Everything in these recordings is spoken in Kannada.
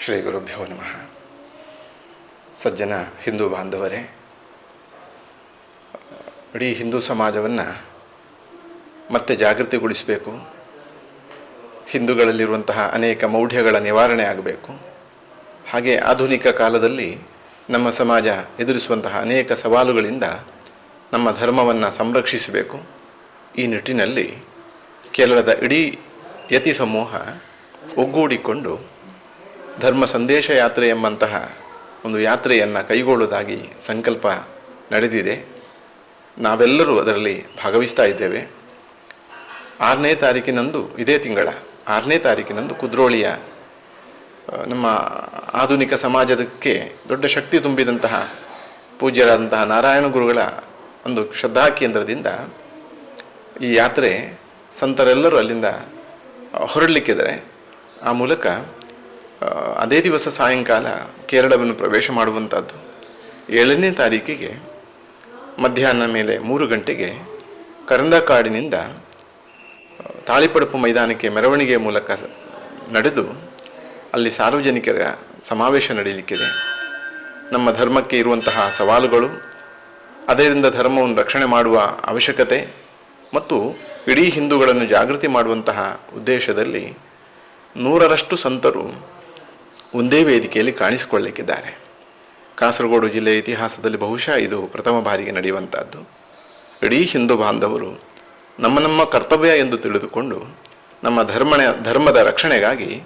ಶ್ರೀ ಗುರುಭ್ಯೋ ನಮಃ. ಸಜ್ಜನ ಹಿಂದೂ ಬಾಂಧವರೇ, ಇಡೀ ಹಿಂದೂ ಸಮಾಜವನ್ನು ಮತ್ತೆ ಜಾಗೃತಿಗೊಳಿಸಬೇಕು. ಹಿಂದೂಗಳಲ್ಲಿರುವಂತಹ ಅನೇಕ ಮೌಢ್ಯಗಳ ನಿವಾರಣೆ ಆಗಬೇಕು. ಹಾಗೆ ಆಧುನಿಕ ಕಾಲದಲ್ಲಿ ನಮ್ಮ ಸಮಾಜ ಎದುರಿಸುವಂತಹ ಅನೇಕ ಸವಾಲುಗಳಿಂದ ನಮ್ಮ ಧರ್ಮವನ್ನು ಸಂರಕ್ಷಿಸಬೇಕು. ಈ ನಿಟ್ಟಿನಲ್ಲಿ ಕೇರಳದ ಇಡೀ ಯತಿ ಸಮೂಹ ಒಗ್ಗೂಡಿಕೊಂಡು ಧರ್ಮ ಸಂದೇಶ ಯಾತ್ರೆ ಎಂಬಂತಹ ಒಂದು ಯಾತ್ರೆಯನ್ನು ಕೈಗೊಳ್ಳುವುದಾಗಿ ಸಂಕಲ್ಪ ನಡೆದಿದೆ. ನಾವೆಲ್ಲರೂ ಅದರಲ್ಲಿ ಭಾಗವಹಿಸ್ತಾ ಇದ್ದೇವೆ. ಆರನೇ ತಾರೀಕಿನಂದು, ಇದೇ ತಿಂಗಳ ಆರನೇ ತಾರೀಕಿನಂದು ಕುದ್ರೋಳಿಯ ನಮ್ಮ ಆಧುನಿಕ ಸಮಾಜಕ್ಕೆ ದೊಡ್ಡ ಶಕ್ತಿ ತುಂಬಿದಂತಹ ಪೂಜ್ಯರಾದಂತಹ ನಾರಾಯಣ ಗುರುಗಳ ಒಂದು ಶ್ರದ್ಧಾ ಕೇಂದ್ರದಿಂದ ಈ ಯಾತ್ರೆ ಸಂತರೆಲ್ಲರೂ ಅಲ್ಲಿಂದ ಹೊರಡಲಿಕ್ಕಿದ್ದಾರೆ. ಆ ಮೂಲಕ ಅದೇ ದಿವಸ ಸಾಯಂಕಾಲ ಕೇರಳವನ್ನು ಪ್ರವೇಶ ಮಾಡುವಂಥದ್ದು. ಏಳನೇ ತಾರೀಕಿಗೆ ಮಧ್ಯಾಹ್ನ ಮೇಲೆ ಮೂರು ಗಂಟೆಗೆ ಕರಂದಕಾಡಿನಿಂದ ಕಾಡಿನಿಂದ ತಾಳಿಪಡಪು ಮೈದಾನಕ್ಕೆ ಮೆರವಣಿಗೆ ಮೂಲಕ ನಡೆದು ಅಲ್ಲಿ ಸಾರ್ವಜನಿಕರ ಸಮಾವೇಶ ನಡೆಯಲಿಕ್ಕಿದೆ ನಮ್ಮ ಧರ್ಮಕ್ಕೆ ಇರುವಂತಹ ಸವಾಲುಗಳು, ಅದರಿಂದ ಧರ್ಮವನ್ನು ರಕ್ಷಣೆ ಮಾಡುವ ಅವಶ್ಯಕತೆ ಮತ್ತು ಇಡೀ ಹಿಂದೂಗಳನ್ನು ಜಾಗೃತಿ ಮಾಡುವಂತಹ ಉದ್ದೇಶದಲ್ಲಿ ನೂರರಷ್ಟು ಸಂತರು ಒಂದೇ ವೇದಿಕೆಯಲ್ಲಿ ಕಾಣಿಸಿಕೊಳ್ಳಲಿಕ್ಕಿದ್ದಾರೆ. ಕಾಸರಗೋಡು ಜಿಲ್ಲೆಯ ಇತಿಹಾಸದಲ್ಲಿ ಬಹುಶಃ ಇದು ಪ್ರಥಮ ಬಾರಿಗೆ ನಡೆಯುವಂಥದ್ದು ಇಡೀ ಹಿಂದೂ ಬಾಂಧವರು ನಮ್ಮ ನಮ್ಮ ಕರ್ತವ್ಯ ಎಂದು ತಿಳಿದುಕೊಂಡು ನಮ್ಮ ಧರ್ಮಣ, ಧರ್ಮದ ರಕ್ಷಣೆಗಾಗಿ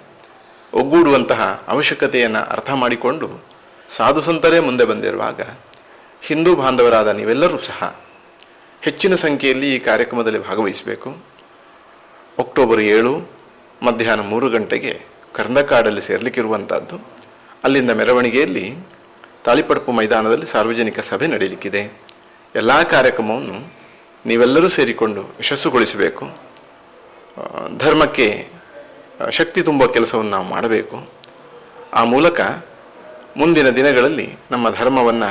ಒಗ್ಗೂಡುವಂತಹ ಅವಶ್ಯಕತೆಯನ್ನು ಅರ್ಥ ಮಾಡಿಕೊಂಡು ಸಾಧು ಸಂತರೇ ಮುಂದೆ ಬಂದಿರುವಾಗ ಹಿಂದೂ ಬಾಂಧವರಾದ ನೀವೆಲ್ಲರೂ ಸಹ ಹೆಚ್ಚಿನ ಸಂಖ್ಯೆಯಲ್ಲಿ ಈ ಕಾರ್ಯಕ್ರಮದಲ್ಲಿ ಭಾಗವಹಿಸಬೇಕು. ಅಕ್ಟೋಬರ್ ಏಳು ಮಧ್ಯಾಹ್ನ ಮೂರು ಗಂಟೆಗೆ ಕರ್ನಕಾಡಲ್ಲಿ ಸೇರಲಿಕ್ಕಿರುವಂಥದ್ದು, ಅಲ್ಲಿಂದ ಮೆರವಣಿಗೆಯಲ್ಲಿ ತಾಳಿಪಡಪು ಮೈದಾನದಲ್ಲಿ ಸಾರ್ವಜನಿಕ ಸಭೆ ನಡೆಯಲಿಕ್ಕಿದೆ ಎಲ್ಲ ಕಾರ್ಯಕ್ರಮವನ್ನು ನೀವೆಲ್ಲರೂ ಸೇರಿಕೊಂಡು ಯಶಸ್ಸುಗೊಳಿಸಬೇಕು. ಧರ್ಮಕ್ಕೆ ಶಕ್ತಿ ತುಂಬುವ ಕೆಲಸವನ್ನು ನಾವು ಮಾಡಬೇಕು. ಆ ಮೂಲಕ ಮುಂದಿನ ದಿನಗಳಲ್ಲಿ ನಮ್ಮ ಧರ್ಮವನ್ನು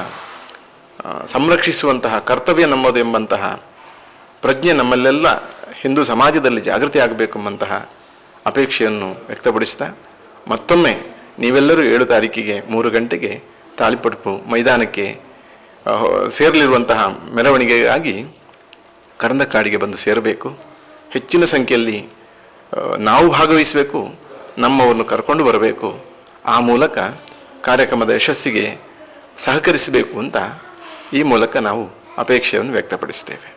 ಸಂರಕ್ಷಿಸುವಂತಹ ಕರ್ತವ್ಯ ನಮ್ಮದು ಎಂಬಂತಹ ಪ್ರಜ್ಞೆ ನಮ್ಮಲ್ಲೆಲ್ಲ ಹಿಂದೂ ಸಮಾಜದಲ್ಲಿ ಜಾಗೃತಿ ಆಗಬೇಕೆಂಬಂತಹ ಅಪೇಕ್ಷೆಯನ್ನು ವ್ಯಕ್ತಪಡಿಸ್ತಾ ಮತ್ತೊಮ್ಮೆ ನೀವೆಲ್ಲರೂ ಏಳು ತಾರೀಕಿಗೆ ಮೂರು ಗಂಟೆಗೆ ತಾಳಿಪಟ್ಪು ಮೈದಾನಕ್ಕೆ ಸೇರಲಿರುವಂತಹ ಮೆರವಣಿಗೆಗಾಗಿ ಕರಂದಕಾಡಿಗೆ ಬಂದು ಸೇರಬೇಕು. ಹೆಚ್ಚಿನ ಸಂಖ್ಯೆಯಲ್ಲಿ ನಾವು ಭಾಗವಹಿಸಬೇಕು, ನಮ್ಮವರನ್ನು ಕರ್ಕೊಂಡು ಬರಬೇಕು. ಆ ಮೂಲಕ ಕಾರ್ಯಕ್ರಮದ ಯಶಸ್ಸಿಗೆ ಸಹಕರಿಸಬೇಕು ಅಂತ ಈ ಮೂಲಕ ನಾವು ಅಪೇಕ್ಷೆಯನ್ನು ವ್ಯಕ್ತಪಡಿಸ್ತೇವೆ.